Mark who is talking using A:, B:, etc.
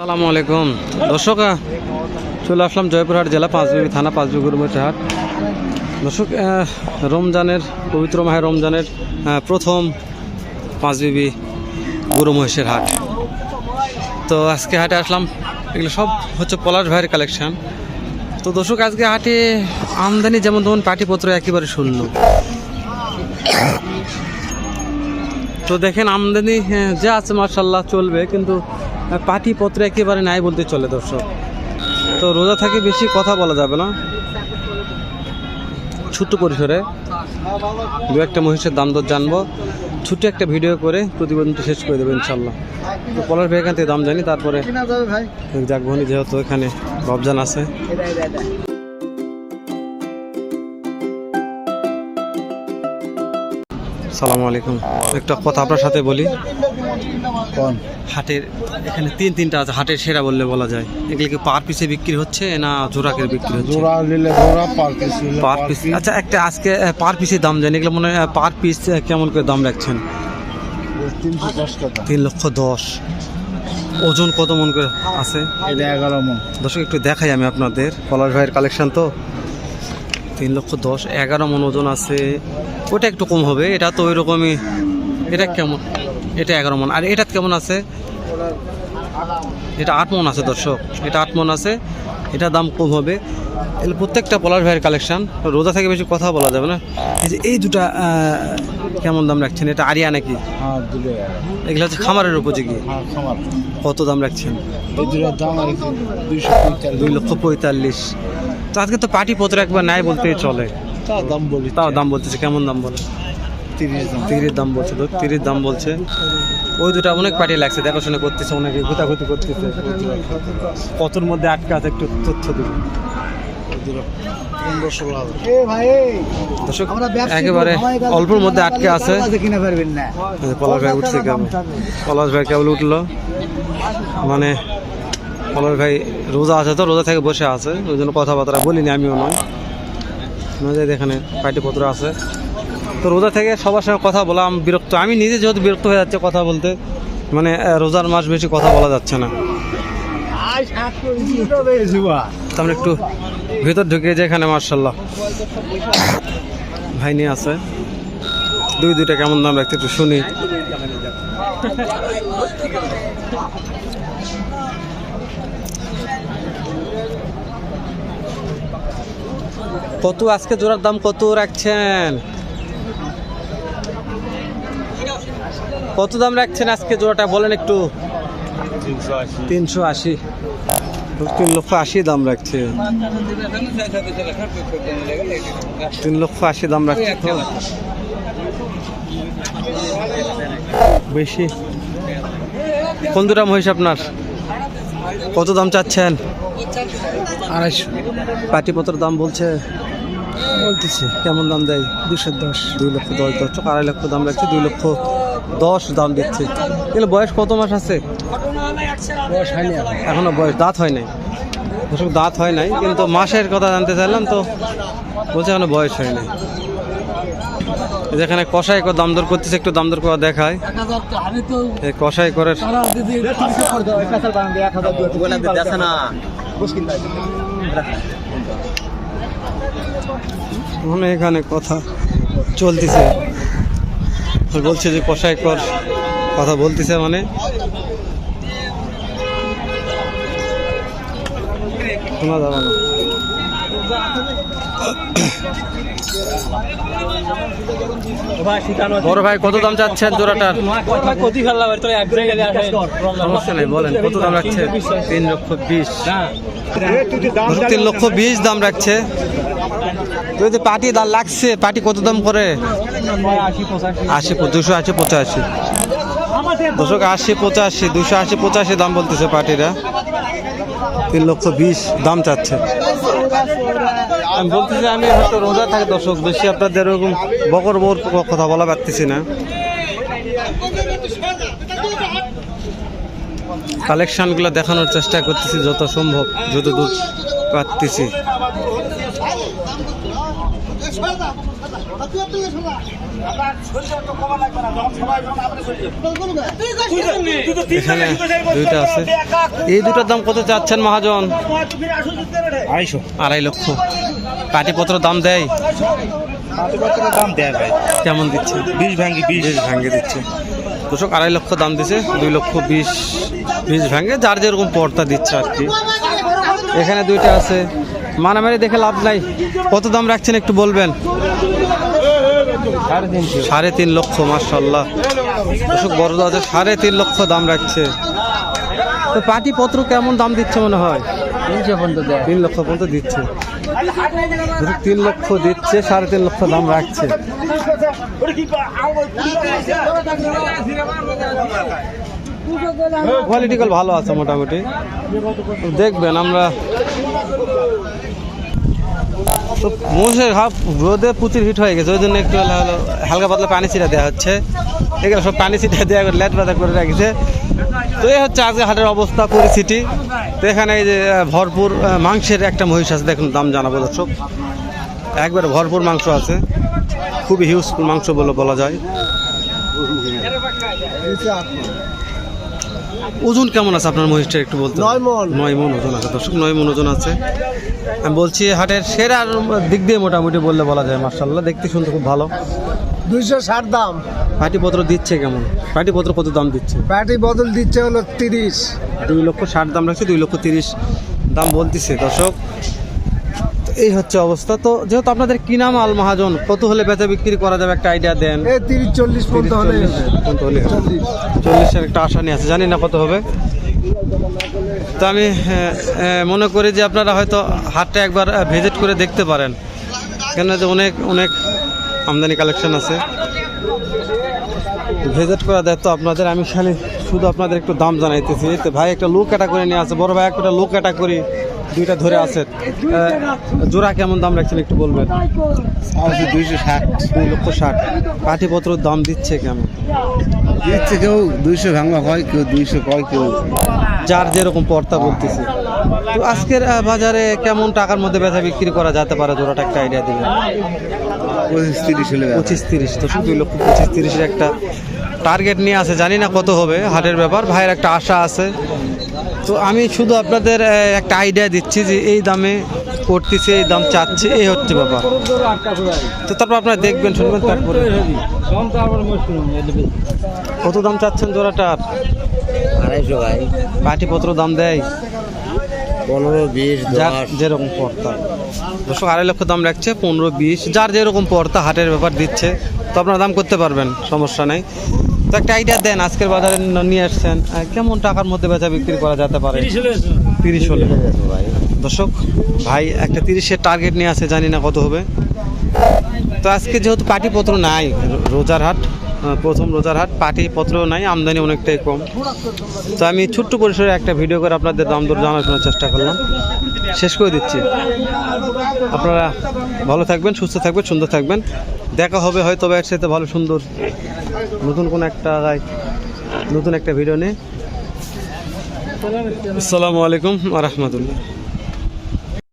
A: আসসালামু আলাইকুম। দর্শক চলে আসলাম জয়পুরহাট জেলা পাঁচবিবি থানা পাঁচবি গুরুমতি হাট দর্শক রমজানের পবিত্র মাহে রমজানের প্রথম পাঁচবিবি গুরু মহিষের হাট। তো আজকে হাটে আসলাম এগুলো সব হচ্ছে পলাশ ভাইয়ের কালেকশন তো দর্শক আজকে হাটে আমদানি যেমন তেমন পাটিপত্র একেবারে শূন্য। তো দেখেন আমদানি হ্যাঁ, যা আছে মার্শাল্লাহ চলবে কিন্তু পাটিপত্র একেবারে নাই বলতে চলে দর্শক। তো রোজা থাকে বেশি কথা বলা যাবে না। ছোট্ট পরিসরে দু একটা মহিষের দাম দর জানব। ছোট্ট একটা ভিডিও করে প্রতিবেদনটা শেষ করে দেবো ইনশাল্লাহ। তো পলাশ ভাই এখান থেকে দাম জানি, তারপরে জাগবনি যেহেতু এখানে রমজান আছে। সালামু আলাইকুম। একটা কথা আপনার সাথে বলি। হাটের এখানে তিন তিনটা আছে হাটের সেরা বললে বলা যায়। এগুলো কি পার পিসে বিক্রি হচ্ছে না জোড়াকের বিক্রি হচ্ছে?
B: জোড়া নিলে জোড়া পার পিস
A: পার পিস আচ্ছা একটা আজকে পার পিসের দাম জানি এগুলো মনে হয় পার পিস কেমন করে দাম রাখছেন? তিন লক্ষ দশ। ওজন কত মন করে আছে?
B: এগারো মন।
A: দর্শক একটু দেখাই আমি আপনাদের। পলাশ ভাইয়ের কালেকশন তো। তিন লক্ষ দশ এগারো মন ওজন আছে। ওটা একটু কম হবে এটা তো ওই রকমই এটা কেমন? এটা এগারো মন। আর এটা কেমন আছে? এটা আট মন আছে দর্শক। এটা আট মন আছে। এটা দাম কম হবে। এগুলো প্রত্যেকটা পলাশ ভাইয়ের কালেকশন। রোজা থেকে বেশি কথা বলা যাবে না। এই যে এই দুটা কেমন দাম রাখছেন? এটা আরিয়া নাকি?
B: হ্যাঁ
A: এগুলো হচ্ছে খামারের উপযোগী।
B: হ্যাঁ
A: কত দাম রাখছেন? দুই লক্ষ পঁয়তাল্লিশ। তো আজকে তো পার্টি পত্র একবার নাই বলতেই চলে।
B: তার দাম বলি।
A: তাও দাম বলতেছে। কেমন দাম বলে?
B: তিরিশ দাম
A: তিরিশ দাম বলছে তো তিরিশ দাম বলছে। ওই দুটো অনেক পার্টি লাগছে দেখাশোনা করতেছে অনেকে ঘুতাঘুতি করতেছে। কতর মধ্যে আটকে আছে একটু তথ্য দেবে। দর্শক একেবারে অল্পর মধ্যে আটকে আছে। পলাশ ভাই উঠছে পলাশ ভাই কেবল উঠল। মানে পলাশ ভাই রোজা আছে তো রোজা থেকে বসে আছে। ওই জন্য কথাবার্তা বলিনি আমিও নয়। নয় এখানে পার্টি পত্র আছে। তো রোজা থেকে সবার সঙ্গে কথা বলা আমি বিরক্ত। আমি নিজে যেহেতু বিরক্ত হয়ে যাচ্ছে কথা বলতে মানে রোজার মাস বেশি কথা বলা যাচ্ছে না। আমরা একটু ভেতর ঢুকে যে এখানে মার্শাল্লাহ ভাই নিয়ে আছে। দুই দুইটা কেমন দাম রাখতে একটু শুনি। কত আজকে জোড়ার দাম কত রাখছেন? কত দাম রাখছেন আজকে জোড়াটা? বলেন একটু।
B: তিনশো আশি।
A: তিন লক্ষ আশি দাম রাখছে। তিন লক্ষ আশি দাম রাখছে বেশি। কোন দুটা মহিষ আপনার? কত দাম চাচ্ছেন?
B: আড়াইশো।
A: পাটিপত্র দাম বলছে।
B: বলতেছি
A: কেমন দাম দেয়?
B: দুশো দশ।
A: দুই লক্ষ দশ দশ আড়াই লক্ষ দাম রাখছে দুই লক্ষ। দশ দাম দিচ্ছে। এগুলো বয়স কত মাস আছে?
B: বয়স হয়নি
A: এখনও বয়স দাঁত হয় নাই। দর্শক দাঁত হয় নাই কিন্তু মাসের কথা জানতে চাইলাম তো বলছে এখনও বয়স হয় নাই। যেখানে কষাই করে দাম দর করতেছে একটু দাম দর করা দেখায়। কষাই করে এখানে কথা চলতেছে। বলছে যে কষাই কর কথা বলতেছে মানে। শোনা যাবে না। বড় ভাই, কত দাম চাচ্ছেন জোড়াটার? সমস্যা নেই, বলেন, কত দাম রাখছে? তিন লক্ষ বিশ। তিন লক্ষ বিশ দাম রাখছে। এই পাটি দাম লাগছে, পাটি কত দাম করে? আশি, দুশো আশি, পঁচাশি। দশক আশি, পঁচাশি, দুশো আশি, পঁচাশি দাম বলতেছে পাটিরা। তিন লক্ষ বিশ দাম চাচ্ছে। আমি বলতেছি, আমি হয়তো রোজা থাকে, দর্শক, বেশি আপনাদের এরকম বকর বোর কথা বলা পারতেছি না। কালেকশনগুলো দেখানোর চেষ্টা করতেছি, যত সম্ভব যত দূর পারতেছি। দুইটা আছে এই দুটার দাম কত চাচ্ছেন মহাজন?
C: আড়াইশো
A: আড়াই লক্ষ। পাটিপত্র দাম দেয়?
C: দাম দেয় ভাই।
A: কেমন দিচ্ছে?
C: বিশ ভাঙ্গি বিশ।
A: বীজ ভাঙ্গে দিচ্ছে। দর্শক আড়াই লক্ষ দাম দিছে দুই লক্ষ বিশ বীজ ভাঙ্গে যার যেরকম পর্দা দিচ্ছে আর কি। এখানে দুইটা আছে। মারামারি দেখে লাভ নাই। কত দাম রাখছেন একটু বলবেন?
C: সাড়ে
A: তিন লক্ষ মার্শাল্লাহ দর্শক বড় আছে সাড়ে তিন লক্ষ দাম রাখছে। তো পাটি পত্র কেমন দাম দিচ্ছে মনে হয়?
B: তিনশো পর্যন্ত
A: তিন লক্ষ পর্যন্ত দিচ্ছে। তিন লক্ষ দিচ্ছে সাড়ে তিন লক্ষ দাম রাখছে। কোয়ালিটিকাল ভালো আছে মোটামুটি। দেখবেন আমরা তো মোষের হাফ রোদে প্রচুর হিট হয়ে গেছে ওই জন্য একটু হলো হলো হালকা পাতলা পানি ছিটা দেওয়া হচ্ছে। এগুলো সব পানি ছিটা দেওয়া করে লেট পাতা করে রাখছে। তো এই হচ্ছে আজকে হাটের অবস্থা পরিস্থিতি। তো এখানে এই যে ভরপুর মাংসের একটা মহিষ আছে দেখুন দাম জানাব দর্শক। একবারে ভরপুর মাংস আছে। খুবই হিউজফুল মাংস বলে বলা যায়। ওজন কেমন আছে আপনার মহিষটা একটু বলতে?
B: নয় মণ।
A: নয় মন ওজন আছে দর্শক নয় মন ওজন আছে। আমি বলছি হাটের সেরা দিক দিয়ে মোটামুটি বললে বলা যায় মার্শাল্লাহ দেখতে শুনতে খুব ভালো।
B: দুইশো ষাট দাম।
A: পাটিপত্র দিচ্ছে কেমন? পাটিপত্র কত দাম দিচ্ছে?
B: ব্যাটারি বদল দিচ্ছে হলো তিরিশ।
A: দুই লক্ষ ষাট দাম রাখছে দুই লক্ষ তিরিশ দাম বলতেছে দর্শক। তো এই হচ্ছে অবস্থা। তো যেহেতু আপনাদের কিনা মাল মহাজন কত হলে বেচা বিক্রি করা যাবে একটা আইডিয়া দেন?
B: তিরিশ চল্লিশ পর্যন্ত হলে।
A: চল্লিশের একটা আশা নিয়ে আছে জানি না কত হবে। তো আমি মনে করি যে আপনারা হয়তো হাটটা একবার ভিজিট করে দেখতে পারেন। কেন যে অনেক অনেক আমদানি কালেকশন আছে। ভিজিট করা দায়িত্ব আপনাদের আমি খালি শুধু আপনাদের একটু দাম জানাইতেছি। তো ভাই একটা লো ক্যাটাগরি নিয়ে আছে। বড় ভাই একটা লো ক্যাটাগরি দুইটা ধরে আছে। জোড়া কেমন দাম রাখছেন একটু বলবেন?
C: দুইশো ষাট।
A: দুই লক্ষ ষাট। পাঠিপত্রের দাম দিচ্ছে কেমন?
C: দিচ্ছে কেউ দুইশো ভাঙা হয় কেউ দুইশো কয় কেউ
A: যার যেরকম পর্তা বলতেছি তো আজকের বাজারে কেমন টাকার মধ্যে বেচা বিক্রি করা যেতে পারে? জোড়াটা একটা আইডিয়া দিবেন
C: পঁচিশ তিরিশ হলে
A: পঁচিশ তিরিশ তো শুধু দুই লক্ষ পঁচিশ তিরিশের একটা টার্গেট নিয়ে আছে জানি না কত হবে হাটের ব্যাপার ভাইয়ের একটা আশা আছে। তো আমি শুধু আপনাদের একটা আইডিয়া দিচ্ছি যে এই দামে করতেছে এই দাম চাচ্ছে এই হচ্ছে ব্যাপার। তো তারপর আপনারা দেখবেন শুনবেন তারপরে। কত দাম চাচ্ছেন জোড়াটার?
C: আড়াইশো ভাই।
A: পাটিপত্র দাম দেয়।
C: পনেরো বিশ
A: যার যেরকম পর্তা দর্শক আড়াই লক্ষ দাম রাখছে পনেরো বিশ। যার যেরকম পর্তা হাটের ব্যাপার দিচ্ছে তো আপনারা দাম করতে পারবেন সমস্যা নেই। তো একটা আইডিয়া দেন আজকের বাজারে ন- নিয়ে আসছেন। কেমন টাকার মধ্যে বেচা বিক্রি করা যেতে পারে? তিরিশ হলে দর্শক ভাই একটা তিরিশের টার্গেট নিয়ে আসে জানি না কত হবে। তো আজকে যেহেতু পাটিপত্র নাই রোজার হাট প্রথম রোজার হাট, পাটিপত্র নাই, আমদানি অনেকটাই কম। তো আমি ছোট্ট পরিসরে একটা ভিডিও করে আপনাদের দাম দর জানাশোনার চেষ্টা করলাম। শেষ করে দিচ্ছি। আপনারা ভালো থাকবেন, সুস্থ থাকবেন, সুন্দর থাকবেন। দেখা হবে হয়তো বা একসাথে ভালো, সুন্দর, নতুন কোনো একটা নতুন একটা ভিডিও নিয়ে। আসসালামু আলাইকুম আ রহমতুল্লাহ।